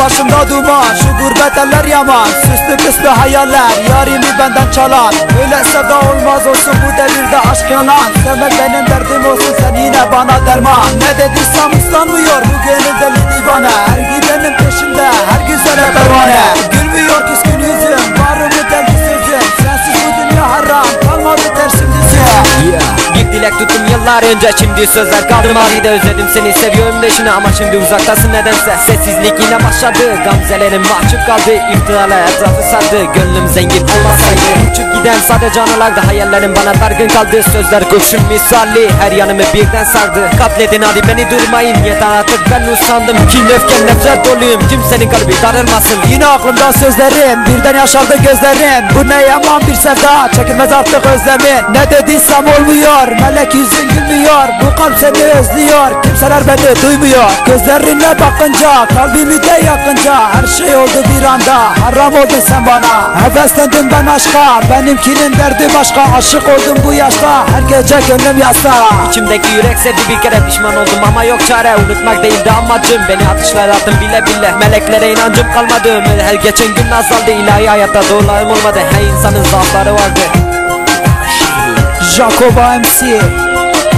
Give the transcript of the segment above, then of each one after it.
başımda duman Şu gurbet eller yaman. Süslü püslü hayaller Yarimi benden çalar Öyle sevda olmaz olsun bu devirde aşk yalan Sevmek benim derdim olsun sen yine bana derman. Ne dediysem uslanmıyor bu gönül deli divane Her gidenin peşimde her güzele pervane. Gülme Bir dilek tuttum yıllar önce. Şimdi sözler kaldı Mazide özledim seni seviyorum leşini ama şimdi uzaktasın nedense. Sessizlik yine başladı. Gamzelerim mahcup kaldı. İftiralar etrafı sardı. Gönlüm zengin olmasaydı. Uçup giden sade canalarda hayallerim bana dargın kaldı. Sözler kurşun misali her yanımı birden sardı. Katledin hadi beni durmayın yeter artık ben usandım. Kin öfken nefret doluyum kimsenin kalbi darılmasın. Yine aklımda sözlerim Birden yaşardı gözlerim. Bu ne yaman bir sevda Çekilmez artık özlemin Ne dediysem olmuyor Melek yüzün gülmüyor. Bu kalp seni özlüyor Kimseler beni duymuyor. Gözlerine bakınca Kalbimi de yakınca Her şey oldu bir anda. Haram oldun sen bana Heveslendim ben aşka Benimkinin derdi başka Aşık oldum bu yaşta. Her gece gönlüm yasa. İçimdeki yürek sevdi bir kere pişman oldum ama yok çare. Unutmak değildi amacım. Beni atışlar attım bile bile. Meleklere inancım kalmadı ömür her geçen gün azaldı. İlahi hayatta doğrularım olmadı. Her insanın zaafları vardı. Jacoba MC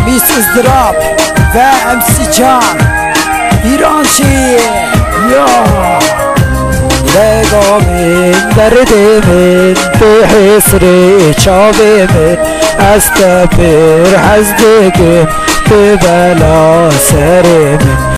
Miss Izdırap Ve MC Can. İran şeyi در من به حفر چاو من از تپر حزدگم به بلا سر